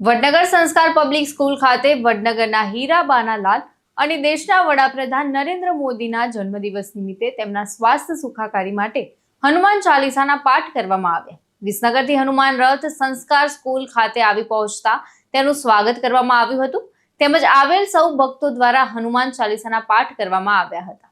વડનગર સંસ્કાર public school ખાતે વડનગરના હીરાબાના લાલ અને દેશના વડાપ્રધાન નરેન્દ્ર મોદીના જન્મદિવસ નિમિત્તે તેમના સ્વાસ્થ્ય સુખાકારી માટે હનુમાન ચાલીસાના પાઠ કરવામાં આવ્યા. વિસનગરથી હનુમાન રથ સંસ્કાર સ્કૂલ ખાતે આવી પહોંચતા તેનું સ્વાગત કરવામાં આવ્યું હતું. તેમજ આવેલ સૌ ભક્તો દ્વારા હનુમાન ચાલીસાના પાઠ કરવામાં આવ્યા હતા.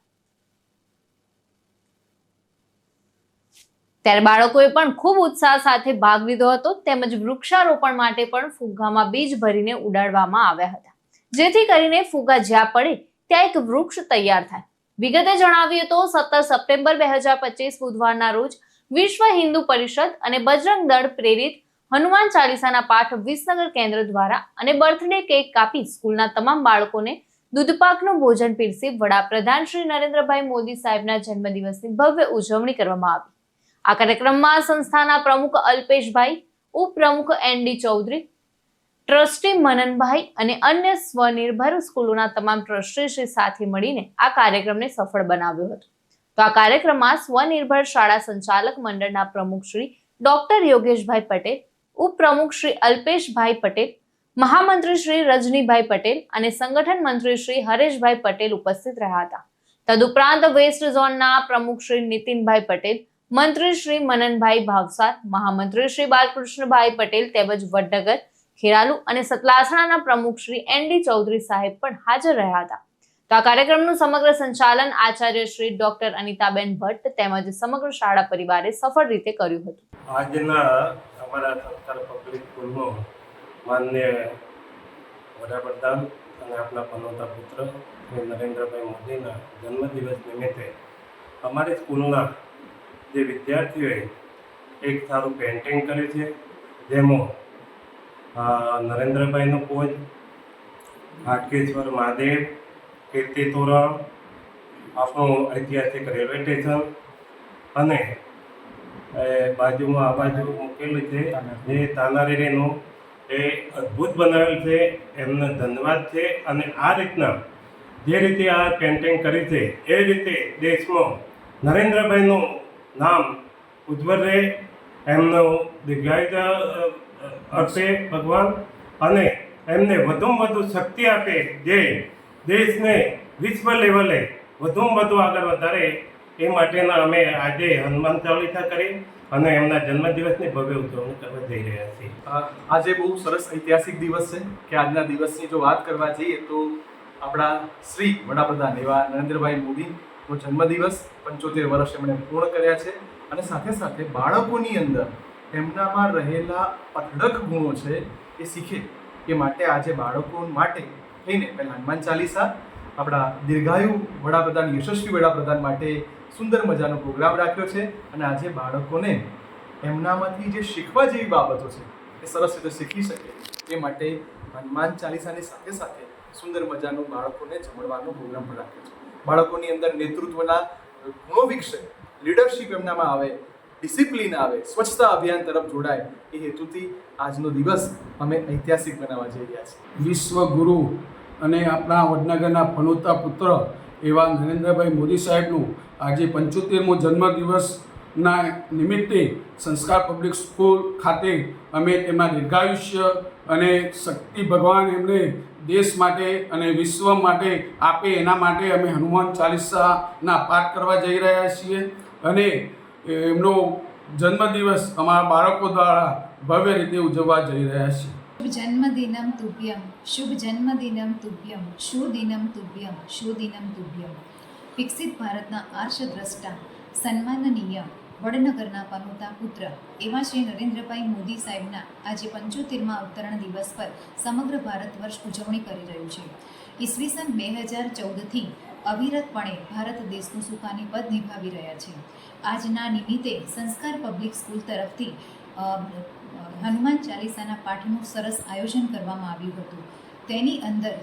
ત્યારે બાળકોએ પણ ખૂબ ઉત્સાહ સાથે ભાગ લીધો હતો તેમજ વૃક્ષારોપણ માટે પણ ફુગ્ગામાં બીજ ભરીને ઉડાડવામાં આવ્યા હતા. જેથી કરીને ફુગ્ગા જ્યાં પડે ત્યાં એક વૃક્ષ તૈયાર થાય. વિગતે જણાવીએ તો સત્તર સપ્ટેમ્બર બે હજાર પચીસ બુધવારના રોજ વિશ્વ હિન્દુ પરિષદ અને બજરંગ દળ પ્રેરિત હનુમાન ચાલીસાના પાઠ વિસનગર કેન્દ્ર દ્વારા અને બર્થડે કેક કાપી સ્કૂલના તમામ બાળકોને દૂધપાકનું ભોજન પીરસી વડાપ્રધાન શ્રી નરેન્દ્રભાઈ મોદી સાહેબના જન્મદિવસની ભવ્ય ઉજવણી કરવામાં આવી. આ કાર્યક્રમમાં સંસ્થાના પ્રમુખ અલ્પેશભાઈ, ઉપપ્રમુખ એનડી ચૌધરી, ટ્રસ્ટી મનનભાઈ અને અન્ય સ્વનિર્ભર સ્કૂલોના તમામ ટ્રસ્ટીશ્રી સાથે મળીને આ કાર્યક્રમને સફળ બનાવ્યો હતો. તો આ કાર્યક્રમમાં સ્વનિર્ભર શાળા સંચાલક મંડળના પ્રમુખ શ્રી ડોક્ટર યોગેશભાઈ પટેલ, ઉપપ્રમુખ શ્રી અલ્પેશભાઈ પટેલ, મહામંત્રી શ્રી રજનીભાઈ પટેલ અને સંગઠન મંત્રી શ્રી હરેશભાઈ પટેલ ઉપસ્થિત રહ્યા હતા. તદુપરાંત વેસ્ટ ઝોનના પ્રમુખ શ્રી નીતિનભાઈ પટેલ મંત્રી શ્રી મનનભાઈ ભાવસાર, મહામંત્રી શ્રી બાલકૃષ્ણભાઈ પટેલ તેમજ વડનગર, ખેરાલુ અને સતલાસણાના પ્રમુખ શ્રી એન ડી ચૌધરી સાહેબ પણ હાજર રહ્યા હતા. તો આ કાર્યક્રમનું સમગ્ર સંચાલન આચાર્ય શ્રી ડોક્ટર અનિતાબેન ભટ્ટ તેમજ સમગ્ર શાળા પરિવારે સફળ રીતે કર્યું હતું. આજના અમારા સંસ્કાર પબ્લિક સ્કૂલનો માન્ય વડાપ્રધાન અને આપણા પનોતા પુત્ર નરેન્દ્રભાઈ મોદીના જન્મદિવસ નિમિત્તે અમારી સ્કૂલના જે વિદ્યાર્થીઓએ એક સારું પેઇન્ટિંગ કર્યું છે, જેમાં નરેન્દ્રભાઈનો પોજ હાટકેશ્વર મહાદેવ, કીર્તિ તોરણ, આપણું ઐતિહાસિક રેલવે સ્ટેશન અને બાજુમાં આ બાજુ મૂકેલું છે, જે તાનારીનું એ અદ્ભુત બનાવેલ છે, એમને ધન્યવાદ છે અને આ રીતના જે રીતે આ પેન્ટિંગ કરી છે, એ રીતે દેશમાં નરેન્દ્રભાઈનું નામ ઉજ્જવળ રહે એમનો દીર્ઘાયુ આપે ભગવાન અને એમને વધુમાં વધુ શક્તિ આપે જે દેશને વિશ્વ લેવલે વધુમાં વધુ આગળ વધારે, એ માટેના અમે આજે હનુમાન ચાલીસા કરી અને એમના જન્મદિવસની ભવ્ય ઉજવણી કરવા જઈ રહ્યા છીએ. આજે બહુ સરસ ઐતિહાસિક દિવસ છે કે આજના દિવસની જો વાત કરવા જઈએ તો આપણા શ્રી વડાપ્રધાન એવા નરેન્દ્રભાઈ મોદીનો જન્મદિવસ પંચોતેર વર્ષ એમણે પૂર્ણ કર્યા છે અને સાથે સાથે બાળકોની અંદર એમનામાં રહેલા અઢળક ગુણો છે એ શીખે એ માટે આજે બાળકો માટે થઈને પહેલાં હનુમાન ચાલીસા, આપણા દીર્ઘાયુ વડાપ્રધાન, યશસ્વી વડાપ્રધાન માટે સુંદર મજાનો પ્રોગ્રામ રાખ્યો છે અને આજે બાળકોને એમનામાંથી જે શીખવા જેવી બાબતો છે એ સરસ રીતે શીખી શકે એ માટે હનુમાન ચાલીસાની સાથે સાથે સુંદર મજાનો બાળકોને જમણવાનો પ્રોગ્રામ પણ રાખ્યો છે. બાળકોની અંદર નેતૃત્વના ગુણો વિકસે લીડરશિપ એમનામાં આવે ડિસિપ્લિન આવે, સ્વચ્છતા અભિયાન તરફ જોડાય, એ હેતુથી આજનો દિવસ અમે ઐતિહાસિક બનાવવા જઈ રહ્યા છીએ. વિશ્વગુરુ અને આપણા વડનગરના ફનોતા પુત્ર એવા નરેન્દ્રભાઈ મોદી સાહેબનું આજે પંચોતેરમો જન્મદિવસના નિમિત્તે સંસ્કાર પબ્લિક સ્કૂલ ખાતે અમે તેમાં દીર્ઘાયુષ્ય અને શક્તિ ભગવાન એમને દેશ માટે અને વિશ્વ માટે આપે એના માટે અમે હનુમાન ચાલીસાના પાઠ કરવા જઈ રહ્યા છીએ. અને એમનો જન્મદિવસ અમારા બાળકો દ્વારા ભવ્ય રીતે ઉજવવા જઈ રહ્યા છીએ. શુભ જન્મદિનમ તુભ્યમ, શુભ જન્મદિનમ તુભ્યમ શુદિનમ તુભ્યમ શુદિનમ તુભ્યમ. વિકસિત ભારતના આર્ષદ્રષ્ટા, સન્માનનીય વડનગરના પનોતા પુત્ર. એવા શ્રી નરેન્દ્રભાઈ મોદી સાહેબના આજે પંચોતેરમાં અવતરણ દિવસ પર સમગ્ર ભારત વર્ષ ઉજવણી કરી રહ્યું છે. ઈસવીસન બે હજાર ચૌદથી અવિરતપણે ભારત દેશનું સુકાની પદ નિભાવી રહ્યા છે. આજના નિમિત્તે સંસ્કાર પબ્લિક સ્કૂલ તરફથી હનુમાન ચાલીસાના પાઠનું સરસ આયોજન કરવામાં આવ્યું હતું. તેની અંદર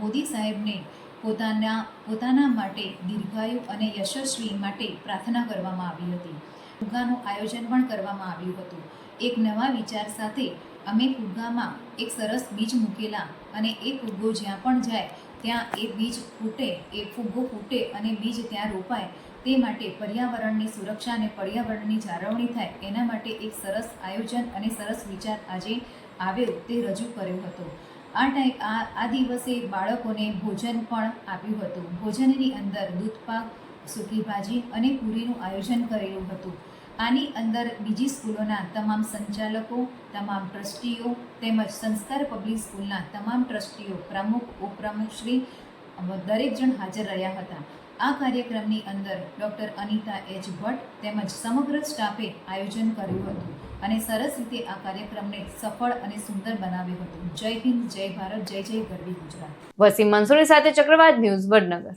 મોદી સાહેબને પોતાના પોતાના માટે દીર્ઘાયુ અને યશસ્વી માટે પ્રાર્થના કરવામાં આવી હતી. ફુગ્ગાનું આયોજન પણ કરવામાં આવ્યું હતું. એક નવા વિચાર સાથે અમે ફુગ્ગામાં એક સરસ બીજ મૂકેલા અને એ ફુગ્ગો જ્યાં પણ જાય, ત્યાં એ બીજ ફૂટે, એ ફુગ્ગો ફૂટે અને બીજ ત્યાં રોપાય, તે માટે પર્યાવરણની સુરક્ષા અને પર્યાવરણની જાળવણી થાય, એના માટે એક સરસ આયોજન અને સરસ વિચાર આજે આવ્યો તે રજૂ કર્યો હતો. આ ટાઈમ આ આ દિવસે બાળકોને ભોજન પણ આપ્યું હતું. ભોજનની અંદર દૂધપાક સૂકી ભાજી અને પૂરીનું આયોજન કરેલું હતું. આની અંદર બીજી સ્કૂલોના તમામ સંચાલકો, તમામ ટ્રસ્ટીઓ તેમજ સંસ્કાર પબ્લિક સ્કૂલના તમામ ટ્રસ્ટીઓ પ્રમુખ ઉપપ્રમુખશ્રી દરેક જણ હાજર રહ્યા હતા. આ કાર્યક્રમની અંદર ડૉક્ટર અનિતા એચ ભટ્ટ તેમજ સમગ્ર સ્ટાફે આયોજન કર્યું હતું અને સરસ રીતે આ કાર્યક્રમને સફળ અને સુંદર બનાવ્યું હતું. જય હિન્દ, જય ભારત, જય જય ગરવી ગુજરાત. વસીમ મંસૂરી સાથે ચક્રવાત ન્યૂઝ વડનગર.